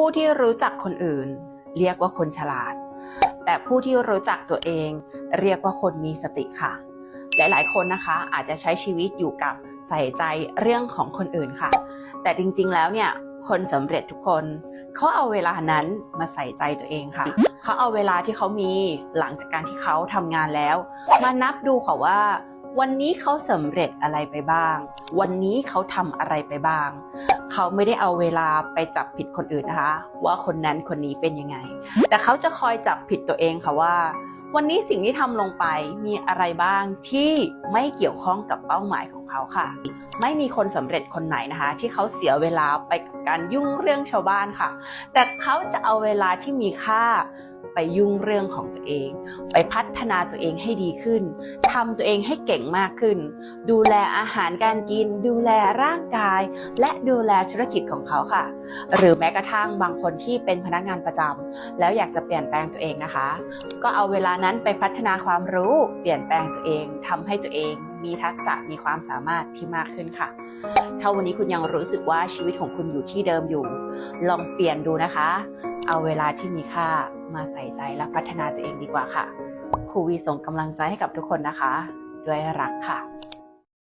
ผู้ที่รู้จักคนอื่น เรียกว่าคนฉลาด แต่ผู้ที่รู้จักตัวเอง เรียกว่าคนมีสติค่ะ หลายๆ คนนะคะอาจจะใช้ชีวิตอยู่กับใส่ใจเรื่องของคนอื่นค่ะ แต่จริงๆแล้วเนี่ยคนสำเร็จทุกคน เขาเอาเวลานั้นมาใส่ใจตัวเองค่ะ เขาเอาเวลาที่เขามีหลังจากการที่เขาทำงานแล้ว มานับดูค่ะว่า วันนี้เขาสำเร็จอะไรไปบ้าง วันนี้เขาทำอะไรไปบ้าง เขาไม่ได้เอาเวลาไปจับผิดคนอื่นนะคะ ว่าคนนั้นคนนี้เป็นยังไง แต่เขาจะคอยจับผิดตัวเองค่ะว่า วันนี้สิ่งที่ทำลงไปมีอะไรบ้างที่ไม่เกี่ยวข้องกับเป้าหมายของเขาค่ะ ไม่มีคนสำเร็จคนไหนนะคะ ที่เขาเสียเวลาไปกับการยุ่งเรื่องชาวบ้านค่ะ แต่เขาจะเอาเวลาที่มีค่า ไปยุ่งเรื่องของตัวเอง ไปพัฒนาตัวเองให้ดีขึ้นทำตัวเองให้เก่งมากขึ้น ดูแลอาหารการกิน ดูแลร่างกาย และดูแลธุรกิจของเขาค่ะ หรือแม้กระทั่งบางคนที่เป็นพนักงานประจำแล้วอยากจะเปลี่ยนแปลงตัวเองนะคะ ก็เอาเวลานั้นไปพัฒนาความรู้ เปลี่ยนแปลงตัวเองทำให้ตัวเองมีทักษะมีความสามารถที่มากขึ้นค่ะ ถ้าวันนี้คุณยังรู้สึกว่าชีวิตของคุณอยู่ที่เดิมอยู่ ลองเปลี่ยนดูนะคะ เอาเวลาที่มีค่ามาใส่ใจและพัฒนาตัวเองดีกว่าค่ะ ครูวีส่งกำลังใจให้กับทุกคนนะคะ ด้วยรักค่ะ